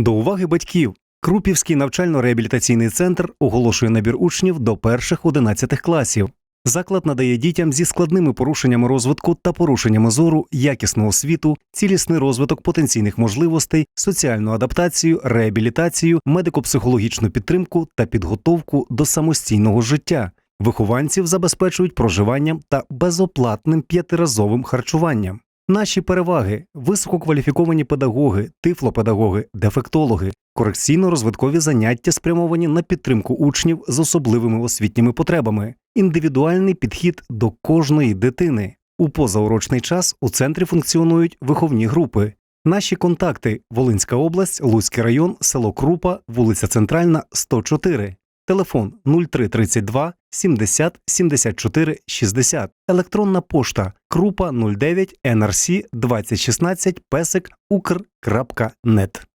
До уваги батьків. Крупівський навчально-реабілітаційний центр оголошує набір учнів до перших 11 класів. Заклад надає дітям зі складними порушеннями розвитку та порушеннями зору якісну освіту, цілісний розвиток потенційних можливостей, соціальну адаптацію, реабілітацію, медико-психологічну підтримку та підготовку до самостійного життя. Вихованців забезпечують проживанням та безоплатним п'ятиразовим харчуванням. Наші переваги висококваліфіковані педагоги, тифлопедагоги, дефектологи, корекційно-розвиткові заняття спрямовані на підтримку учнів з особливими освітніми потребами, індивідуальний підхід до кожної дитини. У позаурочний час у центрі функціонують виховні групи. Наші контакти: Волинська область, Луцький район, село Крупа, вулиця Центральна, 104. Телефон 0332 70 74 60. Електронна пошта крупа 09 nrc 2016 песик укр.нет.